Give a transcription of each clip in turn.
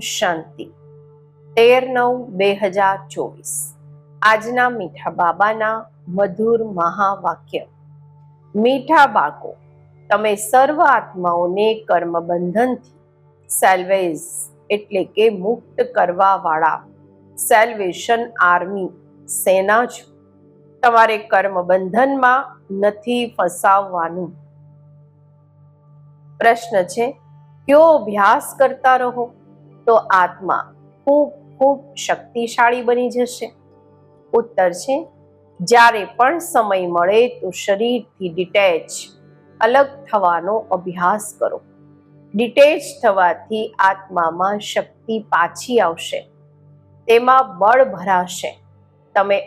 શાંતિ. તેર નવ બે હજાર ચોવીસ. આજના મીઠા બાબાના મધુર મહાવાક્ય. મીઠા બાળકો, તમે સર્વ આત્માઓને કર્મ બંધનથી સેલ્વેઝ એટલે કે મુક્ત કરવા વાળા સેલ્વેશન આર્મી સેના છો. તમારે કર્મ બંધનમાં નથી ફસાવવાનું. પ્રશ્ન છે, કયો અભ્યાસ કરતા રહો? તો આત્મા ખૂબ ખૂબ શક્તિશાળી બની જશે. ઉત્તર છે, જ્યારે પણ સમય મળે તો શરીરથી ડિટેચ અલગ થવાનો અભ્યાસ કરો. ડિટેચ થવાથી આત્મામાં શક્તિ પાછી આવશે. તેમાં બળ ભરાશે. તમે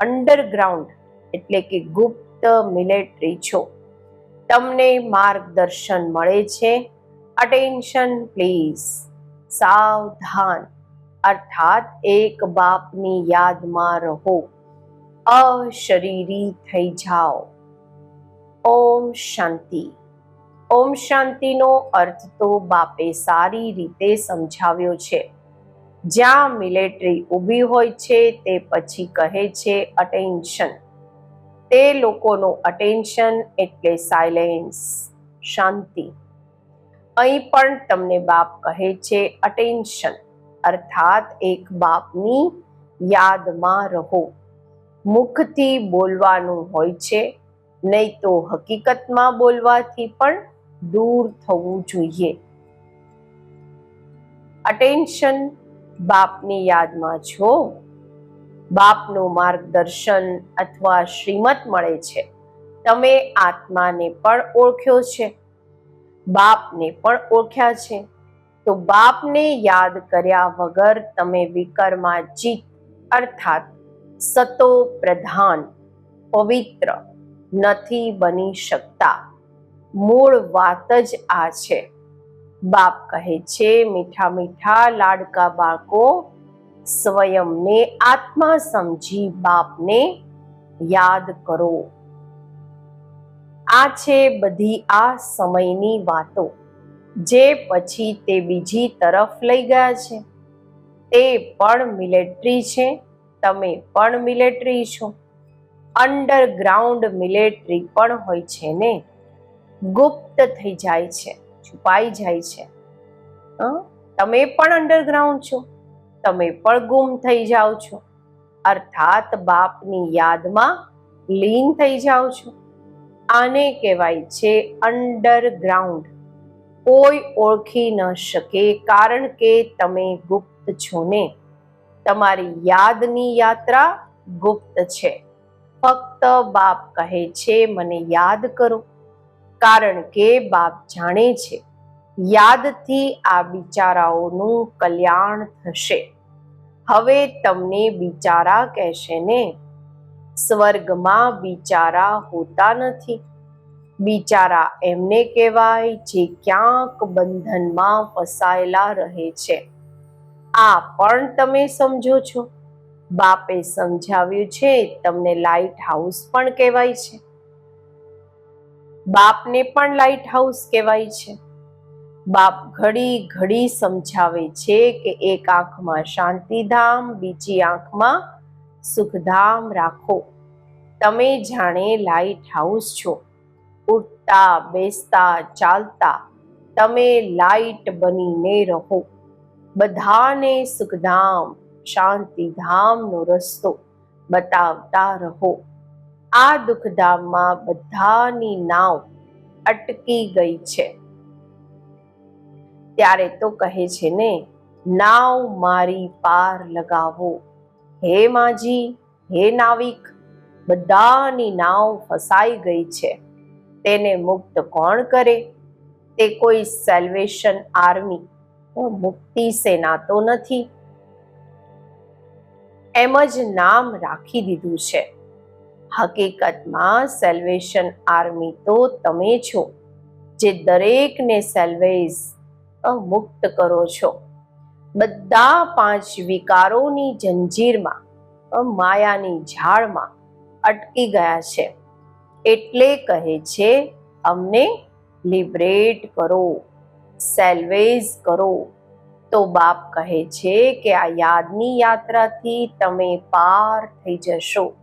અંડરગ્રાઉન્ડ એટલે કે ગુપ્ત મિલિટરી છો. તમને માર્ગદર્શન મળે છે. અટેન્શન પ્લીઝ સાવધાન. અર્થાત એક બાપની યાદમાં રહો. અશરીરી થઈ જાઓ. ઓમ શાંતિ. ઓમ શાંતિનો અર્થ તો બાપે સારી રીતે સમજાવ્યો છે. જ્યાં મિલિટરી ઊભી હોય છે તે પછી કહે છે અટેન્શન તે લોકોનું અટેન્શન એટલે સાયલેન્સ શાંતિ. અહીં પણ તમને બાપ કહે છે અટેન્શન અર્થાત એક બાપની યાદમાં રહો. મુખથી બોલવાનું હોય છે, નહીં તો હકીકતમાં બોલવાથી પણ દૂર થવું જોઈએ. અટેન્શન બાપની યાદમાં છો બાપનું માર્ગદર્શન અથવા શ્રીમત મળે છે. તમે આત્માને પણ ઓળખ્યો છે. બાપને પણ ઓળખ્યા છે. તો બાપને યાદ કર્યા વગર તમે વિકરમાં જીત, અર્થાત સતો પ્રધાન, પવિત્ર નથી બની શકતા. મૂળ વાત જ આ છે. બાપ કહે છે, મીઠા મીઠા લાડકા બાળકો, સ્વયંને આત્મા સમજી બાપને યાદ કરો. આ છે બધી આ સમયની વાતો. જે પછી તે બીજી તરફ લઈ ગયા છે. તે પણ મિલિટરી છે, તમે પણ મિલિટરી છો. અંડરગ્રાઉન્ડ મિલિટરી પણ હોય છે ને? ગુપ્ત થઈ જાય છે, છુપાઈ જાય છે. તમે પણ અંડરગ્રાઉન્ડ છો, તમે પણ ગુમ થઈ જાઓ છો. અર્થાત બાપની યાદમાં લીન થઈ જાઓ છો. આને કહેવાય છે અંડરગ્રાઉન્ડ કોઈ ઓળખી ન શકે કારણ કે તમે ગુપ્ત છો ને. તમારી યાદની યાત્રા ગુપ્ત છે. ફક્ત બાપ કહે છે, મને યાદ કરો. કારણ કે બાપ જાણે છે, યાદથી આ બિચારાઓનું કલ્યાણ થશે. હવે તમને બિચારા કહેશે ને સ્વર્ગમાં બિચારા હોતા નથી. બિચારા એમને કહેવાય જે ક્યાંક બંધનમાં ફસાયેલા રહે છે. આ પણ તમે સમજો છો. બાપે સમજાવ્યું છે, તમને લાઇટ હાઉસ પણ કહેવાય છે. બાપને પણ લાઇટ હાઉસ કહેવાય છે. બાપ ઘડી ઘડી સમજાવે છે કે એક આંખમાં શાંતિધામ, બીજી આંખમાં સુખધામ રાખો. તમે જાણે લાઇટ હાઉસ છો. ઉઠતા બેસતા, ચાલતા, તમે લાઇટ બનીને રહો. બધાને સુખધામ, શાંતિધામનો રસ્તો બતાવતા રહો. આ દુઃખધામમાં બધાની નાવ અટકી ગઈ છે. ત્યારે તો કહે છે ને, નાવ મારી પાર લગાવો. હે માજી, હે નાવિક, બધાની નાવ ફસાઈ ગઈ છે. તેને મુક્ત કોણ કરે? તે કોઈ સેલ્વેશન આર્મી મુક્તિ સેના તો નથી. એમ જ નામ રાખી દીધું છે. હકીકતમાં સેલ્વેશન આર્મી તો તમે છો. જે દરેકને સેલ્વેઝ મુક્ત કરો છો. બધા પાંચ વિકારોની જંજીરમાં માયાની ઝાડમાં અટકી ગયા છે. એટલે કહે છે, અમને લિબરેટ કરો, સેલ્વેઝ કરો. તો બાપ કહે છે કે, આ યાદની યાત્રાથી તમે પાર થઈ જશો.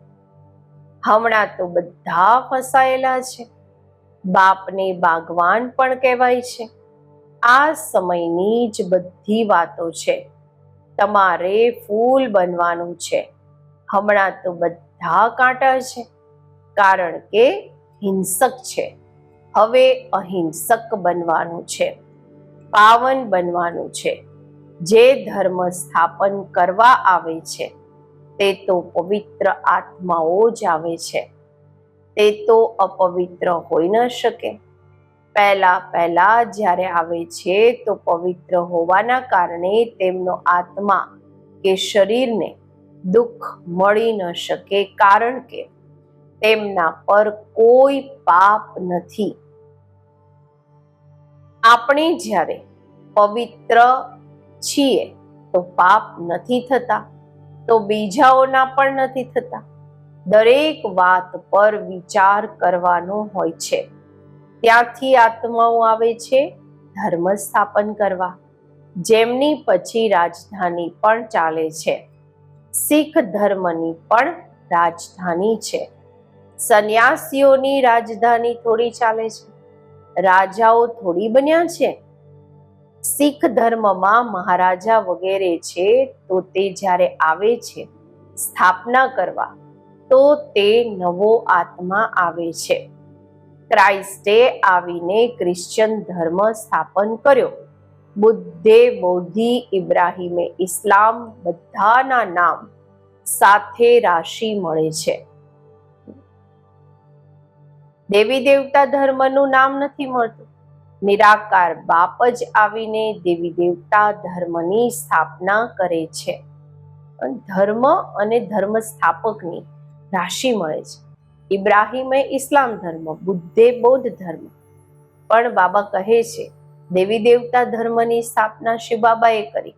હમણાં તો બધા ફસાયેલા છે. બાપને બાગવાન પણ કહેવાય છે. આ સમયની જ બધી વાતો છે. તમારે ફૂલ બનવાનું છે. હમણાં તો બધા કાંટા છે. કારણ કે હિંસક છે. હવે અહિંસક બનવાનું છે. પાવન બનવાનું છે. જે ધર્મ સ્થાપન કરવા આવે છે, તે તો પવિત્ર આત્માઓ જ આવે છે. તે તો અપવિત્ર હોઈ ન શકે. પહેલા પહેલા જ્યારે આવે છે તો પવિત્ર હોવાના કારણે તેમનો આત્મા કે શરીરને દુઃખ મળી ન શકે કારણ કે તેમના પર કોઈ પાપ નથી. આપણે જ્યારે પવિત્ર છીએ તો પાપ નથી થતા, તો બીજાઓના પણ નથી થતા. દરેક વાત પર વિચાર કરવાનો હોય છે. ત્યાંથી આત્માઓ આવે છે, ધર્મ સ્થાપન કરવા. જેમની પછી રાજધાની પણ ચાલે છે. શીખ ધર્મની પણ રાજધાની છે. સંન્યાસીઓની રાજધાની થોડી ચાલે છે. રાજાઓ થોડી બન્યા છે. શીખ ધર્મમાં મહારાજા વગેરે છે તો તે જ્યારે આવે છે, સ્થાપના કરવા, તો તે નવો આત્મા આવે છે. ક્રાઇસ્ટે આવીને ક્રિશ્ચિયન ધર્મ સ્થાપન કર્યો. બુદ્ધે, બૌદ્ધિ, ઇબ્રાહિમે ઇસ્લામ બધાના નામ સાથે રાશિ મળે છે. દેવી દેવતા ધર્મનું નામ નથી મળતું. નિરાકાર બાપ જ આવીને દેવી દેવતા ધર્મની સ્થાપના કરે છે. ધર્મ અને ધર્મ સ્થાપકની રાશિ મળે છે. ઇબ્રાહિમે ઇસ્લામ ધર્મ, બુદ્ધે બૌદ્ધ ધર્મ. પણ બાબા કહે છે, દેવી દેવતા ધર્મની સ્થાપના શિવબાબાએ કરી.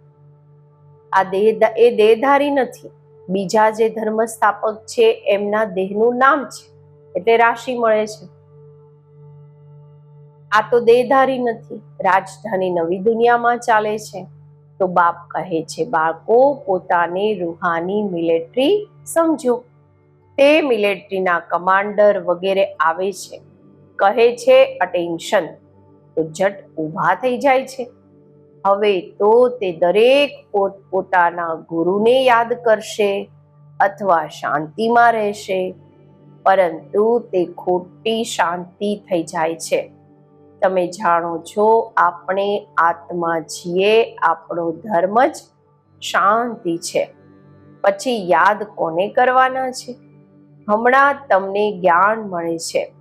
આ દેહ એ દેહધારી નથી. બીજા જે ધર્મ સ્થાપક છે, એમના દેહનું નામ છે, એટલે રાશિ મળે છે. આ તો દેહધારી નથી, રાજધાની નવી દુનિયામાં ચાલે છે. તો બાપ કહે છે, બાળકો, પોતાને રૂહાની મિલિટરી સમજો. તે મિલિટરીના કમાન્ડર વગેરે આવે છે. કહે છે અટેન્શન તો જટ ઊભા થઈ જાય છે. હવે તો તે દરેક પોત પોતાના ગુરુને યાદ કરશે અથવા શાંતિમાં રહેશે, પરંતુ તે ખોટી શાંતિ થઈ જાય છે. તમે જાણો છો, આપણે આત્મા છીએ, આપણો ધર્મ જ શાંતિ છે. પછી યાદ કોને કરવાના છે? હમણાં તમને જ્ઞાન મળે છે.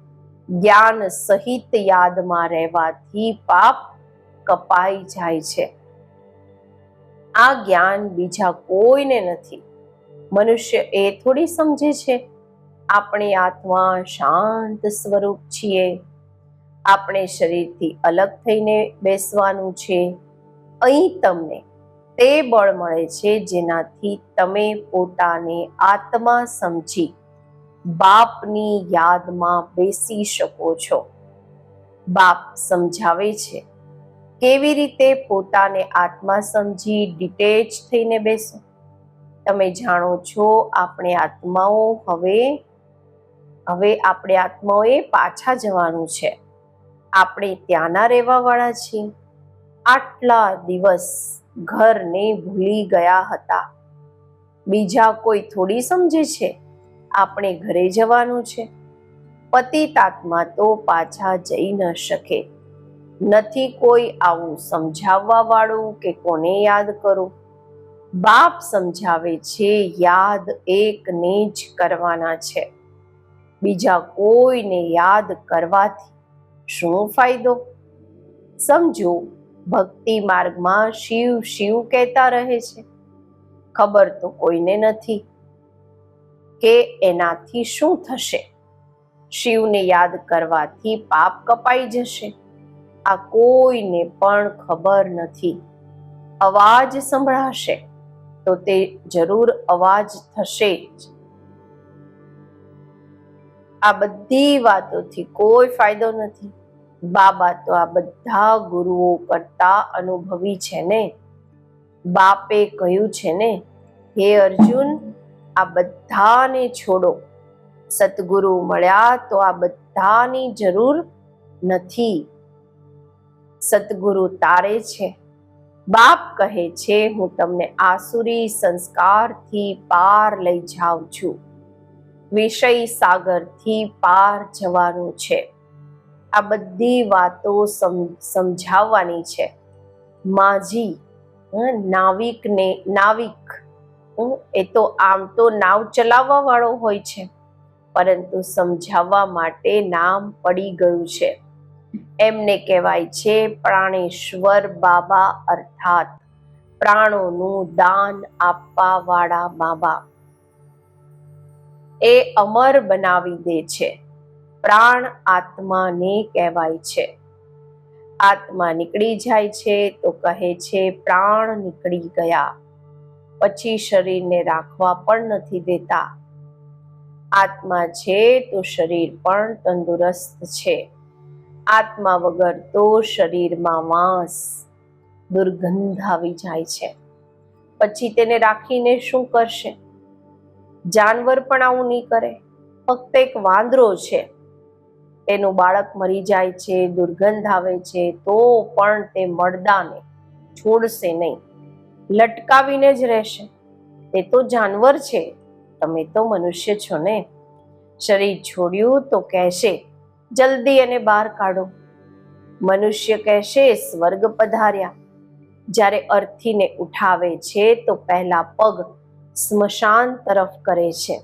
જ્ઞાન સહિત યાદમાં રહેવાથી પાપ કપાઈ જાય છે. આ જ્ઞાન બીજા કોઈને નથી. મનુષ્ય એ થોડી સમજે છે. આપણે આત્મા શાંત સ્વરૂપ છીએ. આપણે શરીરથી અલગ થઈને બેસવાનું છે. અહીં તમને તે બળ મળે છે જેનાથી તમે પોતાને આત્મા સમજી બાપની યાદમાં બેસી શકો છો. બાપ સમજાવે છે, કેવી રીતે પોતાને આત્મા સમજી ડિટેચ થઈને બેસો? તમે જાણો છો, આપણે આત્માઓ હવે હવે આપણે આત્માઓએ પાછા જવાનું છે. આપણે ત્યાંના રહેવાવાળા છીએ. આટલા દિવસ ઘરને ભૂલી ગયા હતા. બીજા કોઈ થોડી સમજે છે? આપણે ઘરે જવાનું છે. પતિતાત્મા તો પાછા જઈ ન શકે. નથી કોઈ આવું સમજાવવા વાળું કે કોને યાદ કરું. બાપ સમજાવે છે યાદ એકને જ કરવાના છે. બીજા કોઈને યાદ કરવાથી શું ફાયદો? સમજો, ભક્તિ માર્ગમાં શિવ શિવ કહેતા રહે છે. ખબર તો કોઈને નથી. કે એનાથી શું થશે? શિવને યાદ કરવાથી પાપ કપાઈ જશે. આ કોઈને પણ ખબર નથી. અવાજ સંભળાશે તો તે જરૂર અવાજ થશે જ. આ બધી વાતોથી કોઈ ફાયદો નથી. બાબા તો આ બધા ગુરુઓ કરતા અનુભવી છે ને? બાપે કહ્યું છે ને, હે અર્જુન આ બધાને છોડો. સતગુરુ મળ્યા તો આ બધાની જરૂર નથી. સતગુરુ તારે છે. બાપ કહે છે, હું તમને આસુરી સંસ્કારથી પાર લઈ જાઉં છું. વિષય સાગરથી પાર જવાનું છે. આ બધી વાતો સમ- સમજાવવાની છે. માજી નાવિકને, નાવિક હં, એ તો આમ તો નાવ ચલાવવા વાળો હોય છે. પરંતુ સમજાવવા માટે નામ પડી ગયું છે. એમને કહેવાય છે પ્રાણેશ્વર બાબા અર્થાત પ્રાણોનું દાન આપવા વાળા બાબા. એ અમર બનાવી દે છે. પ્રાણ આત્માને કહેવાય છે. આત્મા નીકળી જાય છે તો કહે છે પ્રાણ નીકળી ગયા. પછી શરીરને રાખવા પણ નથી દેતા. આત્મા છે તો શરીર પણ તંદુરસ્ત છે. આત્મા વગર તો શરીરમાં વાંસ, દુર્ગંધ આવી જાય છે. પછી તેને રાખીને શું કરશે? જાનવર પણ આવું નહીં કરે. ફક્ત એક વાંદરો છે. તેનું બાળક મરી જાય છે, દુર્ગંધ આવે છે, તો પણ તે મળદાને, છોડશે નહીં. લટકાવીને જ રહેશે. તે તો જાનવર છે. તમે તો મનુષ્ય છો ને? શરીર છોડ્યું તો કહેશે, જલ્દી એને બહાર કાઢો. મનુષ્ય કહેશે, સ્વર્ગ પધાર્યા. જ્યારે અર્થીને ઉઠાવે છે, તો પહેલા પગ સ્મશાન તરફ કરે છે.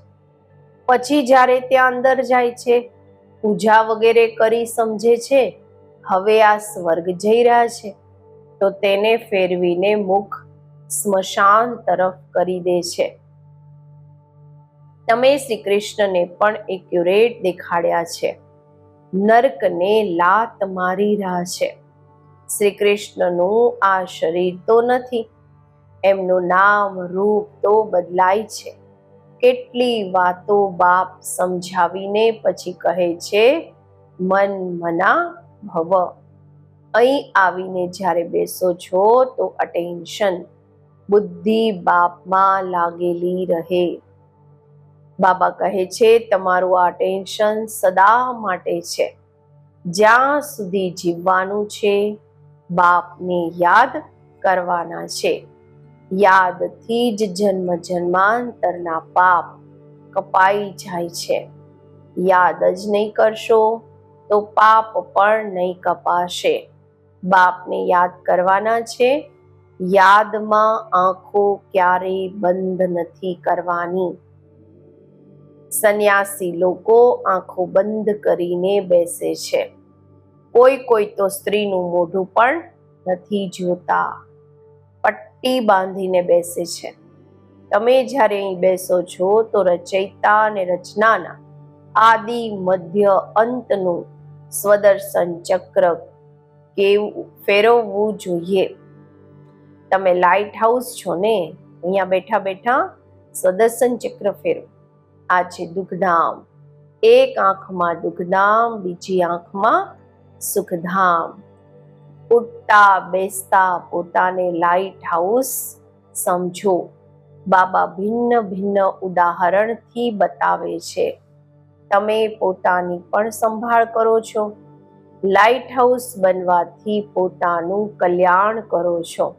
પછી જ્યારે ત્યાં અંદર જાય છે, પૂજા વગેરે કરી સમજે છે, હવે આ સ્વર્ગ જઈ રહ્યા છે. તો તેને ફેરવીને મુખ સ્મશાન તરફ કરી દે છે. તમે શ્રી કૃષ્ણને પણ એક્યુરેટ દેખાડ્યા છે. નર્કને લાત મારી રહ્યા છે. શ્રી કૃષ્ણનું આ શરીર તો નથી. એમનું નામ રૂપ તો બદલાય છે. કેટલી વાતો બાપ સમજાવીને પછી કહે છે, મન મના ભવ. અહીં આવીને જ્યારે બેસો છો તો અટેન્શન બુદ્ધિ બાપમાં લાગેલી રહે. બાબા કહે છે, તમારું આ ટેન્શન સદા માટે છે. જ્યાં સુધી જીવવાનું છે, બાપને યાદ કરવાના છે. યાદથી જ જન્મ જન્માંતરના પાપ કપાઈ જાય છે. યાદ જ નહીં કરશો તો પાપ પણ નહીં કપાશે. બાપને યાદ કરવાના છે યાદમાં આંખો ક્યારેય બંધ નથી કરવાની. સંન્યાસી લોકો આંખો બંધ કરીને બેસે છે. કોઈ કોઈ તો સ્ત્રીનું મોઢું પણ નથી જોતા. પટ્ટી બાંધીને બેસે છે. તમે જ્યારે અહીં બેસો છો તો રચયિતા અને રચનાના આદિ મધ્ય અંતનું સ્વદર્શન ચક્ર કેવું ફેરવવું જોઈએ. તમે લાઇટ હાઉસ છો ને, અહીંયા બેઠા બેઠા સદર્શન ચક્ર ફેરવો. આ છે દુઃખધામ. એક આંખમાં દુઃખધામ, બીજી આંખમાં સુખધામ. ઉઠતા, બેસતા પોતાને લાઇટ હાઉસ સમજો. બાબા ભિન્ન ભિન્ન ઉદાહરણથી બતાવે છે. તમે પોતાની પણ સંભાળ કરો છો. લાઇટ હાઉસ બનવાથી પોતાનું કલ્યાણ કરો છો.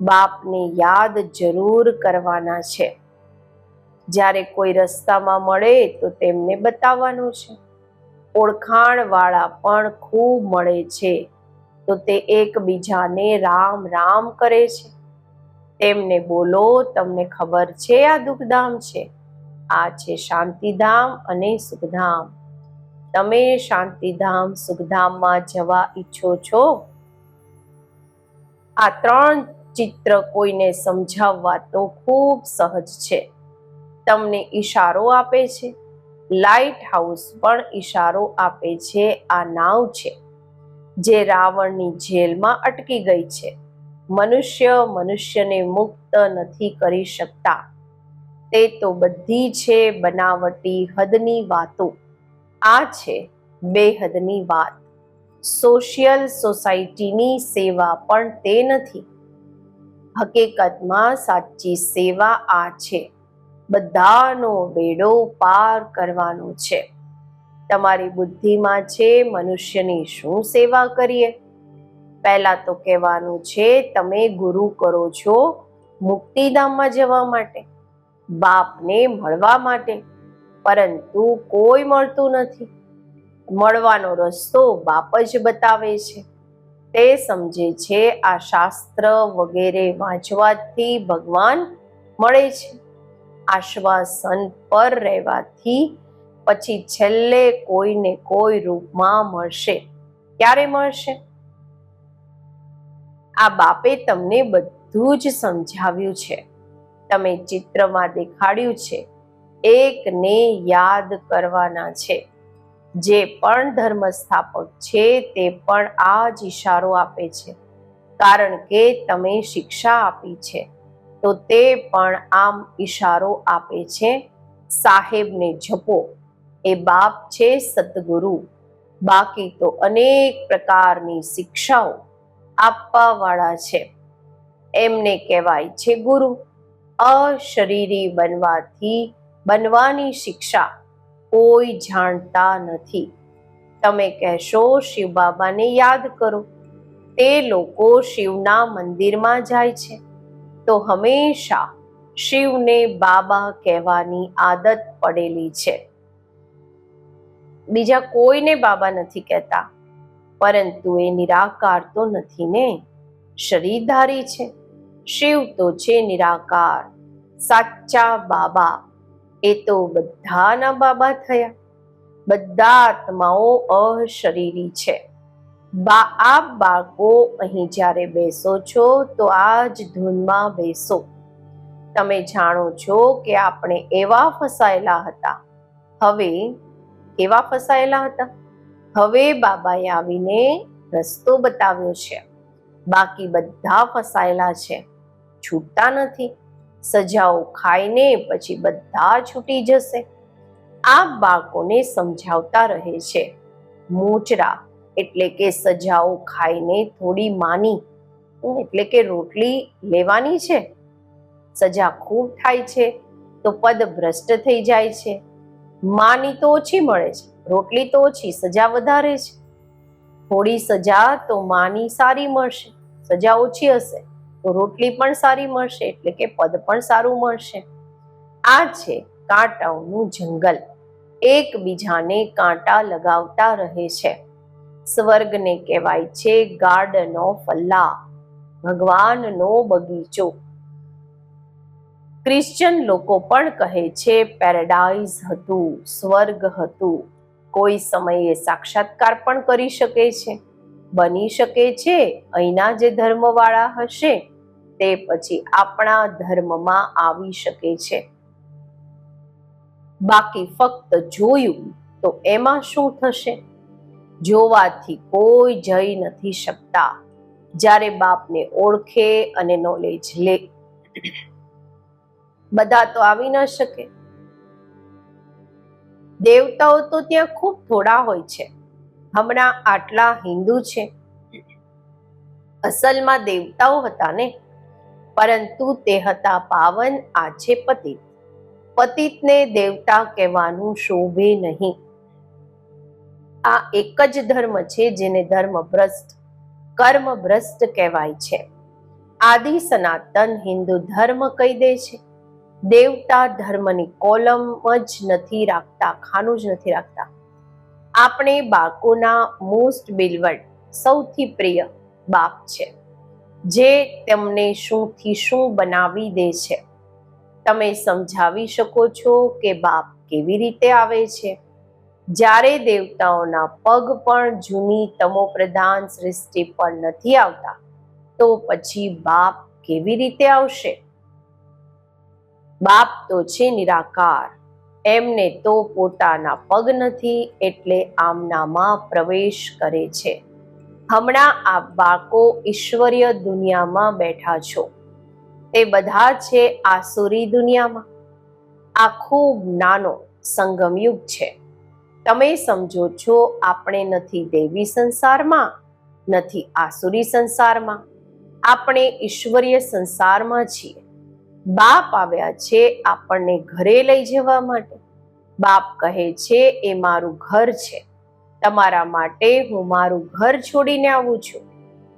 બાપને યાદ જરૂર કરવાના છે. જ્યારે કોઈ રસ્તામાં મળે તો તેમને બતાવવાનું છે. ઓળખાણ વાળા પણ ખૂબ મળે છે. તો તે એકબીજાને રામ રામ કરે છે. તેમને બોલો, તમને ખબર છે આ દુઃખધામ છે? આ છે શાંતિધામ અને સુખધામ. તમે શાંતિધામ, સુખધામમાં જવા ઈચ્છો છો? આ ત્રણ ચિત્ર કોઈને સમજાવવા તો ખૂબ સહજ છે. તમને ઈશારો આપે છે. લાઇટ હાઉસ પણ ઈશારો આપે છે. આ નાવ છે, જે રાવણની જેલમાં અટકી ગઈ છે. મનુષ્ય મનુષ્યને મુક્ત નથી કરી શકતા. તે તો બધી છે બનાવટી હદની વાતો. આ છે બેહદની વાત. સોશિયલ સોસાયટીની સેવા પણ તે નથી. હકીકતમાં સાચી સેવા આ છે. બધાનો બેડો પાર કરવાનો છે. તમારી બુદ્ધિમાં છે મનુષ્યની શું સેવા કરીએ? પહેલા તો કહેવાનું છે, તમે ગુરુ કરો છો મુક્તિધામમાં જવા માટે, બાપને મળવા માટે, પરંતુ કોઈ મળતું નથી. મળવાનો રસ્તો બાપ જ બતાવે છે. તે સમજે છે, આ શાસ્ત્ર વગેરે વાંચવાથી ભગવાન મળે છે. આશ્વાસન પર રહેવાથી પછી છેલ્લે કોઈને કોઈ રૂપમાં મળશે. ક્યારે મળશે? આ બાપે તમને બધું જ સમજાવ્યું છે. તમે ચિત્રમાં દેખાડ્યું છે. એકને યાદ કરવાના છે. જે પણ ધર્મ સ્થાપક છે, તે પણ આ જ ઈશારો આપે છે. કારણ કે તમે શિક્ષા આપી છે, તો તે પણ આમ ઈશારો આપે છે. સાહેબને જપો, એ બાપ છે સતગુરુ બાકી તો અનેક પ્રકારની શિક્ષાઓ આપવાવાળા છે. એમને કહેવાય છે ગુરુ, અશરીરી બનવાથી, બનવાની શિક્ષા કોઈ જાણતા નથી. તમે કહેશો, શિવ બાબાને યાદ કરો. તે લોકો શિવના મંદિરમાં જાય છે. તો હંમેશા શિવને બાબા કહેવાની આદત પડેલી છે. બીજા કોઈને બાબા નથી કહેતા, પરંતુ એ નિરાકાર તો નથી ને? શરીરધારી છે. શિવ તો છે નિરાકાર, સાચા બાબા. એ તો બધાના બાબા થયા. બધા આત્માઓ અશરીરી છે. બા, આપ બાળકો અહીં જ્યારે બેસો છો તો આ જ ધૂનમાં બેસો. તમે જાણો છો કે આપણે એવા ફસાયેલા હતા. હવે કેવા ફસાયેલા હતા? હવે બાબાએ આવીને રસ્તો બતાવ્યો છે. બાકી બધા ફસાયેલા છે. છૂટતા નથી. સજાઓ ખાઈને પછી બધા છૂટી જશે. આ બાળકોને સમજાવતા રહે છે. મોચરા એટલે કે સજાઓ ખાઈને થોડી માની એટલે કે રોટલી લેવાની છે. સજા ખૂબ થાય છે તો પદ ભ્રષ્ટ થઈ જાય છે. માની તો ઓછી મળે છે, રોટલી તો ઓછી, સજા વધારે છે. થોડી સજા તો માની સારી મળશે, સજા ઓછી હશે. તો રોટલી પણ સારી મળશે, એટલે કે પદ પણ સારું મળશે. આ છે કાંટાઓનું જંગલ. એકબીજાને કાંટા લગાવતા રહે છે. સ્વર્ગને કહેવાય છે ગાર્ડન ઓફ અલ્લાહ, ભગવાનનો બગીચો. ક્રિશ્ચિયન લોકો પણ કહે છે, પેરેડાઇઝ હતું, સ્વર્ગ હતું. કોઈ સમયે સાક્ષાત્કાર પણ કરી શકે છે. બની શકે છે, અહીંના જે ધર્મવાળા હશે તે પછી આપણા ધર્મમાં આવી શકે છે. બાકી ફક્ત જોયું તો એમાં શું થશે? જોવાથી કોઈ જઈ નથી શકતા. જ્યારે બાપને ઓળખે અને નોલેજ લે. બધા તો આવી ન શકે. દેવતાઓ તો ત્યાં ખૂબ થોડા હોય છે. હમણાં આટલા હિન્દુ છે. અસલમાં દેવતાઓ હતા ને? પરંતુ તે હતા પાવન આ છે પતિત પતિતને દેવતા કહેવાનું શોભે નહીં. આ એક જ ધર્મ છે જેને ધર્મ ભ્રષ્ટ કર્મ ભ્રષ્ટ કહેવાય છે. આદિ સનાતન હિન્દુ ધર્મ કહી દે છે. દેવતા ધર્મની કોલમ જ નથી રાખતા, ખાનું જ નથી રાખતા. આપણે બાળકોના મોસ્ટ બિલવડ સૌથી પ્રિય બાપ છે. જે તેમને શુંથી શું બનાવી દે છે. તમે સમજાવી શકો છો કે બાપ કેવી રીતે આવે છે. જ્યારે દેવતાઓના પગ પણ જૂની તમોપ્રધાન સૃષ્ટિ પર નથી આવતા, તો પછી બાપ કેવી રીતે આવશે? બાપ તો છે નિરાકાર. એમને તો પોતાના પગ નથી, એટલે આમનામાં પ્રવેશ કરે છે. હમણાં આ બાળકો ઈશ્વરીય દુનિયામાં બેઠા છો. તે બધા છે આસુરી દુનિયામાં. આ ખૂબ નાનો સંગમયુગ છે. તમે સમજો છો આપણે નથી દેવી સંસારમાં, નથી આસુરી સંસારમાં. આપણે ઈશ્વરીય સંસારમાં છીએ. બાપ આવ્યા છે આપણને ઘરે લઈ જવા માટે. બાપ કહે છે, એ મારું ઘર છે. તમારા માટે હું મારું ઘર છોડીને આવું છું.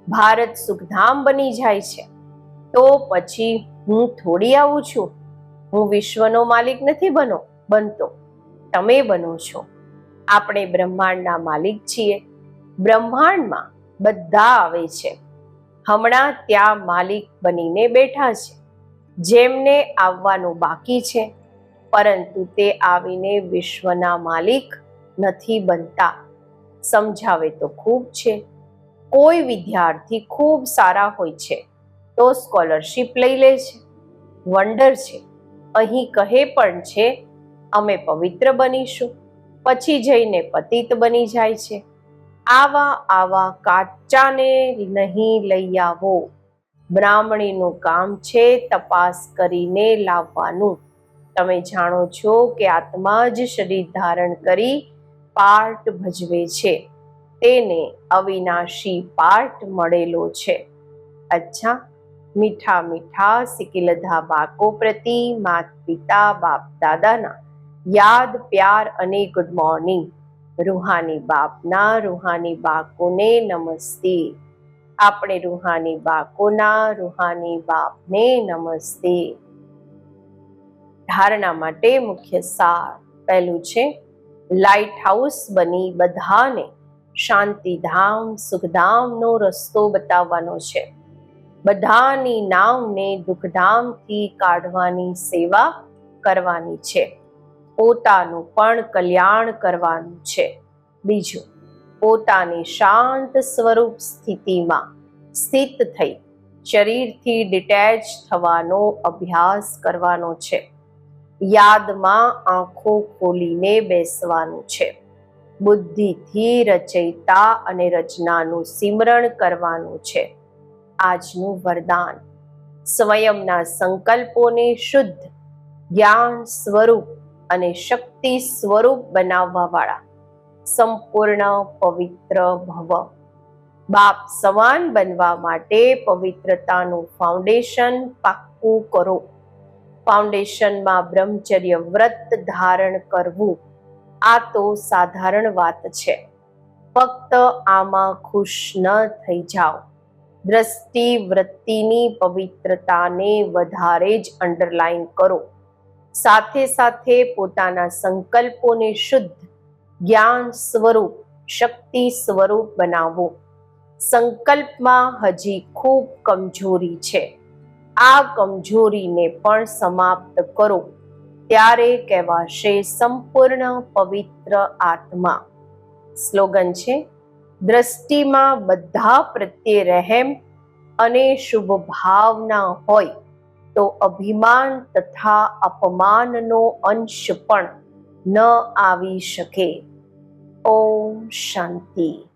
ભારત સુખધામ બની જાય છે. તો પછી હું થોડી આવું છું. હું વિશ્વનો માલિક નથી બનો, બનતો. તમે બનો છો. આપણે બ્રહ્માંડના માલિક છીએ. બ્રહ્માંડમાં બધા આવે છે. હમણાં ત્યાં માલિક બનીને બેઠા છે. જેમને આવવાનું બાકી છે. પરંતુ તે આવીને વિશ્વના માલિક નથી બનતા. સમજાવે તો ખૂબ છે. કોઈ વિદ્યાર્થી ખૂબ સારા હોય છે, તો સ્કોલરશિપ લઈ લે છે. વંડર છે. અહીં કહે પણ છે, અમે પવિત્ર બનીશું. પછી જઈને પતિત બની જાય છે. આવા આવા કાચાને નહીં લઈ આવો. બ્રાહ્મણીનું કામ છે તપાસ કરીને લાવવાનું. તમે જાણો છો કે આત્મા જ શરીર ધારણ કરી પાર્ટ ભજવે છે. તેને અવિનાશી પાર્ટ મળેલો છે. અચ્છા, મીઠા મીઠા સિકિલધા બાકો પ્રતિ, માત પિતા, બાપ દાદાના યાદ, પ્યાર અને ગુડ મોર્નિંગ રૂહાની બાપના રૂહાની બાકોને નમસ્તે. આપણે રૂહાની બાકોના રૂહાની બાપને નમસ્તે. ધારણા માટે મુખ્ય સાર પહેલું છે લાઇટ હાઉસ બની બધાને શાંતિધામ, સુખધામનો રસ્તો બતાવવાનો છે. બધાની નાવને દુઃખધામથી કાઢવાની સેવા કરવાની છે. પોતાનું પણ કલ્યાણ કરવાનું છે. બીજું, પોતાની શાંત સ્વરૂપ સ્થિતિમાં સ્થિત થઈ શરીરથી ડિટેચ થવાનો અભ્યાસ કરવાનો છે. યાદમાં આંખો ખોલીને બેસવાનું છે. બુદ્ધિથી રચયિતા અને રચનાનું સિમરણ કરવાનું છે. આજનું વરદાન. સ્વયંના સંકલ્પોને શુદ્ધ, જ્ઞાન સ્વરૂપ અને શક્તિ સ્વરૂપ બનાવવાવાળા. સંપૂર્ણ પવિત્ર ભવ. બાપ સમાન બનવા માટે પવિત્રતાનું ફાઉન્ડેશન પાક્કું કરો. ફાઉન્ડેશનમાં બ્રહ્મચર્ય વ્રત ધારણ કરવું આ તો સાધારણ વાત છે. ફક્ત આમાં ખુશ ન થઈ જાઓ. દ્રષ્ટિ વૃત્તિની પવિત્રતાને વધારે જ અંડરલાઈન કરો. સાથે સાથે પોતાના સંકલ્પોને શુદ્ધ, જ્ઞાન સ્વરૂપ, શક્તિ સ્વરૂપ બનાવો. સંકલ્પમાં હજી ખૂબ કમજોરી છે. આ કમજોરીને પણ સમાપ્ત કરો. ત્યારે કહેવાશે સંપૂર્ણ પવિત્ર આત્મા. સ્લોગન છે, દ્રષ્ટિમાં બધા પ્રત્યે રહેમ અને શુભ ભાવના હોય, તો અભિમાન તથા અપમાનનો અંશ પણ ન આવી શકે. ઓમ શાંતિ.